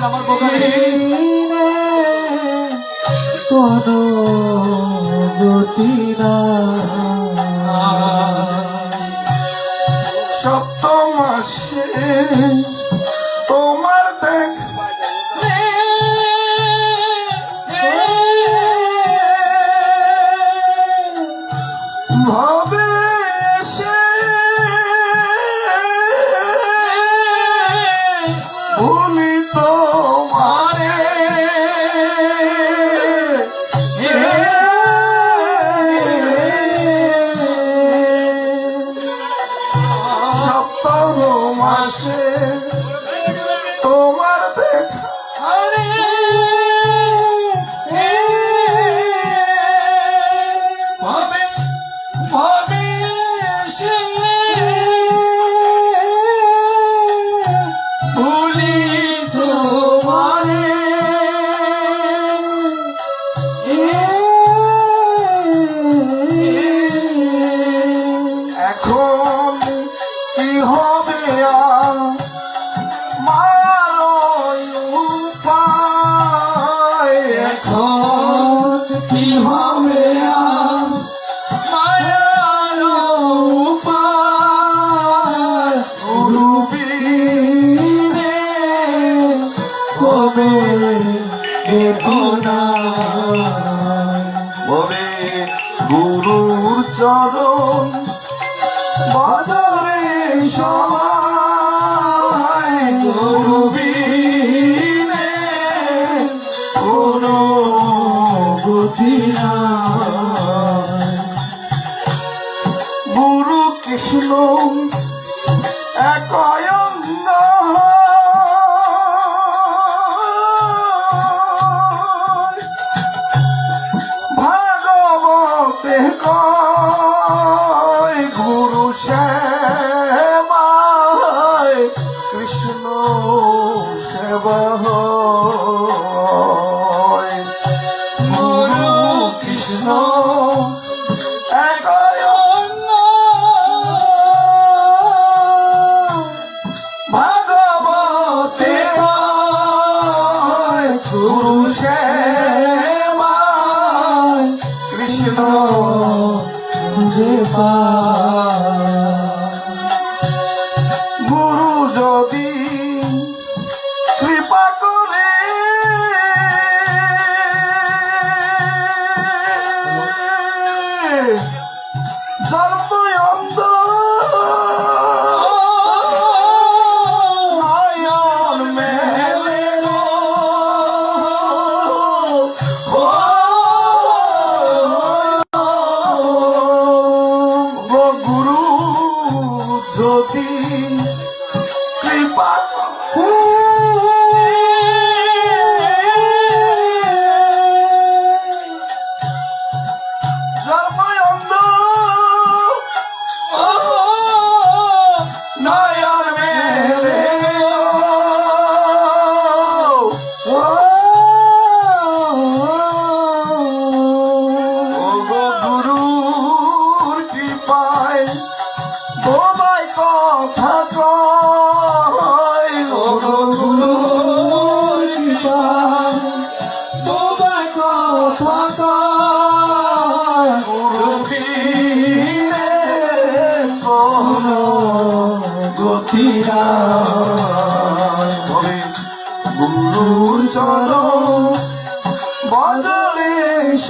বলবেন আমার বোকারে কোন গতি সপ্তম মাসে 解放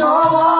সবার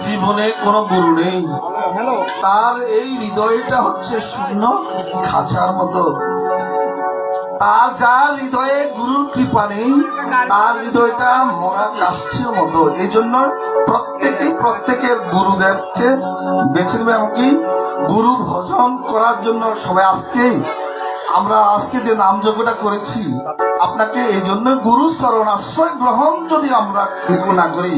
জীবনে কোনো গুরু নেই। তার এই হৃদয়টা হচ্ছে শূন্য খাঁচার মতো। তার যার হৃদয়ে গুরুর কৃপা নেই তার হৃদয়টা মরা কাষ্ঠের মতো। এই জন্য প্রত্যেকে প্রত্যেকের গুরুদেবকে বেছে নেবে এমনকি গুরু ভজন করার জন্য সবাই আজকেই আমরা আজকে যে নাম যজ্ঞটা করেছি আপনাকে এই জন্য গুরু শরণাশ্রয় গ্রহণ যদি আমরা না করি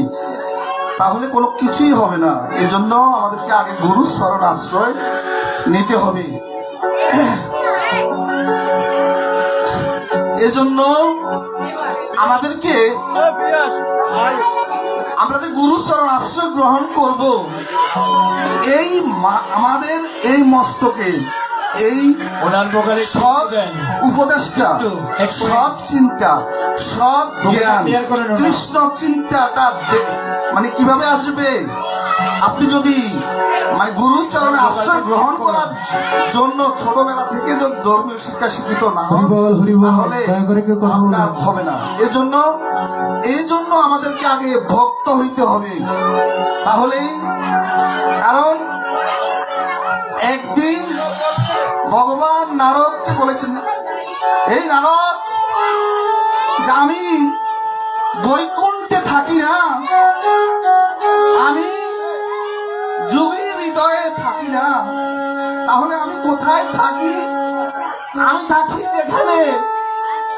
তাহলে কোনো কিছুই হবে না এজন্য আমাদেরকে আগে গুরু শরণ আশ্রয় নিতে হবে এজন্য আমাদেরকে আমরা যে গুরু চরণ আশ্রয় গ্রহণ করব এই আমাদের এই মস্তকে এই সৎ উপদেশটা। সৎ চিন্তা সৎ জ্ঞান। কৃষ্ণ চিন্তাটা যে মানে কীভাবে আসবে? আপনি যদি মানে গুরু চরণে আশ্রয় গ্রহণ করার জন্য ছোটবেলা থেকে যদি ধর্মীয় শিক্ষা শিক্ষিত না হবে না। এজন্য এই জন্য আমাদেরকে আগে ভক্ত হইতে হবে। তাহলে কারণ একদিন ভগবান নারদকে বলেছেন এই নারদ আমি থাকি না আমি যুগের হৃদয়ে থাকি না, তাহলে আমি কোথায় থাকি? আমি থাকি যেখানে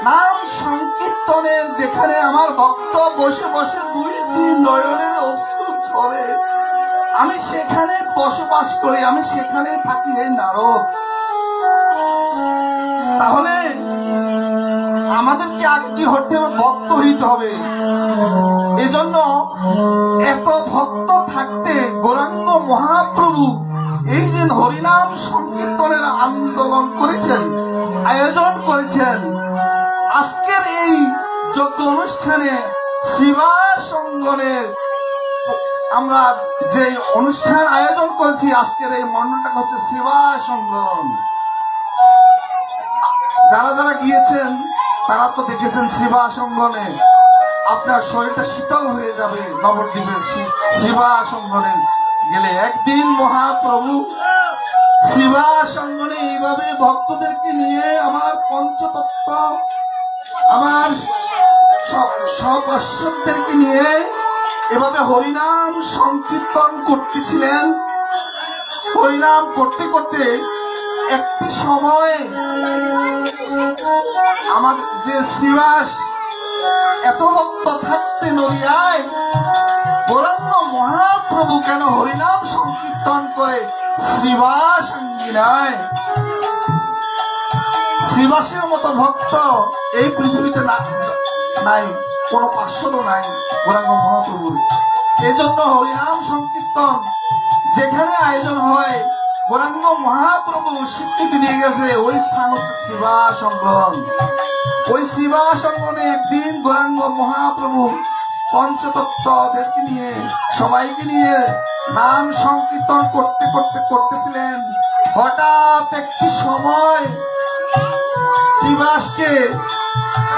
নাম সংকীর্তনের, যেখানে আমার ভক্ত বসে বসে দুই তিন নয়নের অশ্রু ঝরে। আমি সেখানে বসবাস করি, আমি সেখানে থাকি এই নারদ। তাহলে আমাদেরকে আগে কি হতে হবে ভক্ত হইতে হবে। এজন্য এত ভক্ত থাকতে গৌরাঙ্গ মহাপ্রভু এই যে হরিনাম সংকীর্তনের আন্দোলন করেছেন, আয়োজন করেছেন, আজকের এই যজ্ঞ অনুষ্ঠানে শিবা সঙ্গনের আমরা যে অনুষ্ঠান আয়োজন করেছি, আজকের এই মন্ডলটা হচ্ছে শিবা সঙ্গম। যারা যারা গিয়েছেন, তারা তো দেখেছেন শিবা সঙ্গনে আপনার শরীরটা শীতল হয়ে যাবে নবদ্বীপের শিবা সঙ্গনে গেলে একদিন মহাপ্রভু শিবা সঙ্গনে এইভাবে ভক্তদেরকে নিয়ে আমার পঞ্চতত্ত্ব, আমার অশ্বদেরকে নিয়ে এভাবে হরিনাম সংকীর্তন করতেছিলেন। হরিনাম করতে করতে একটি সময় আমার যে শ্রীবাস এত ভক্ত থাকতে নদিয়ায় গৌরাঙ্গ মহাপ্রভু কেন হরিনাম সংকীর্তন করে শ্রীবাস আঙ্গিনায় শ্রীবাসের মতো ভক্ত এই পৃথিবীতে না নাই, কোন পার্শ্বদ নাই গৌরাঙ্গ মহাপ্রভুর। এজন্য হরিনাম সংকীর্তন যেখানে আয়োজন হয় গৌরাঙ্গ মহাপ্রভু স্বীকৃতি দিয়ে গেছে, ওই স্থান হচ্ছে শিবা সঙ্গম ওই শিবা সঙ্গনে একদিন গৌরাঙ্গ মহাপ্রভু পঞ্চতত্ত্বদেরকে নিয়ে, সবাইকে নিয়ে নাম সংকীর্তন করতে করতে করতেছিলেন। হঠাৎ একটি সময় শিবাসকে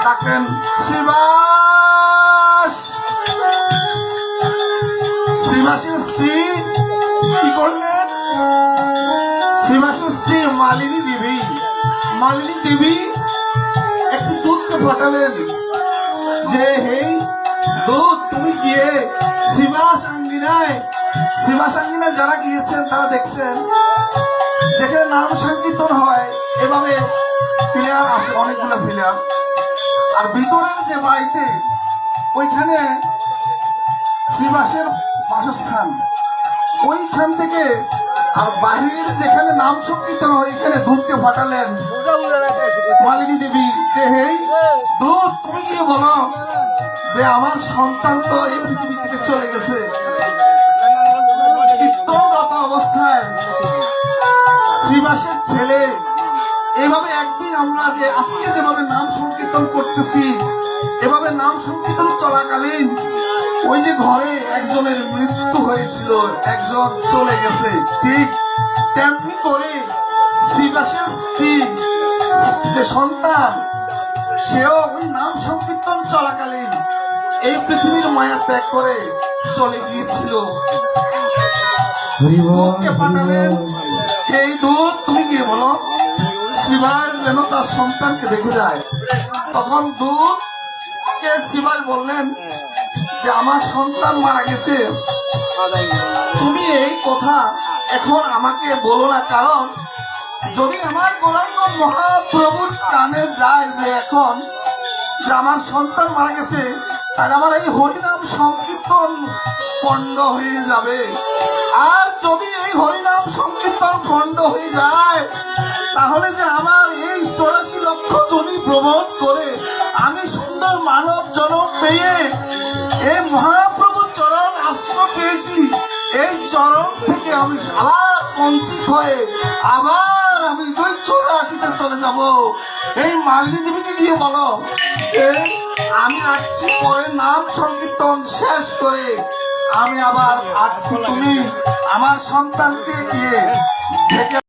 ডাকেন শিবাস! শ্রীবাসের স্ত্রী শ্রীবাসের স্ত্রী মালিনী দেবী। মালিনী দেবী একটি দুধকে ফাটালেন যে হেই দুধ তুমি গিয়ে শিবাস আঙ্গিনায় যারা গিয়েছেন, তারা দেখছেন যেখানে নাম সংকীর্তন হয়, এভাবে প্লেয়ার আছে, অনেকগুলো প্লেয়ার আর ভিতরের যে বাড়িতে, ওইখানে শ্রীবাসের বাসস্থান। ওইখান থেকে আর বাহির যেখানে নাম সংকীর্তন হয় এখানে দুধকে ফাটালেন। মালিনী দেবী যে হেই দুধ তুমি গিয়ে বলো যে আমার সন্তান তো এই পৃথিবী থেকে চলে গেছে। কীর্তনরত অবস্থায় শ্রীবাসের ছেলে এভাবে একদিন আমরা যে আজকে যেভাবে নাম সংকীর্তন করতেছি এভাবে নাম সংকীর্তন চলাকালীন ওই যে ঘরে একজনের মৃত্যু হয়েছিল একজন চলে গেছে। ঠিক তেমনি করে শ্রীবাসের স্ত্রী যে সন্তান সেও ওই নাম সংকীর্তন চলাকালীন এই পৃথিবীর মায়া ত্যাগ করে চলে গিয়েছিল। পাঠালেন এই দুধ তুমি গিয়ে বলো শিবার যেন তার সন্তানকে দেখে যায়। তখন দুধ কে শিবাই বললেন যে আমার সন্তান মারা গেছে, তুমি এই কথা এখন আমাকে বলো না, কারণ যদি আমার গোলাঙ্গ মহাপ্রভুর কানে যায় যে এখন যে আমার সন্তান মারা গেছে, তাহলে আমার এই হরিনাম সংকীর্তন পণ্ড হয়ে যাবে। আর যদি এই হরিনাম সংকীর্তন পণ্ড হয়ে যায়, তাহলে যে আমার এই চৌরাশি লক্ষ জমি ভ্রমণ মানব পেয়ে এই মহাপ্রভু চরণ আশ্রয় পেয়েছি। এই চরণ থেকে আমি আবার বঞ্চিত হয়ে আবার আমি ওই চৌরাশিতে চলে যাব। এই মালিনী দেবীকে গিয়ে বলো যে, আমি আসছি পরে নাম সংকীর্তন শেষ করে আমি আবার আসছি। তুমি আমার সন্তানকে গিয়ে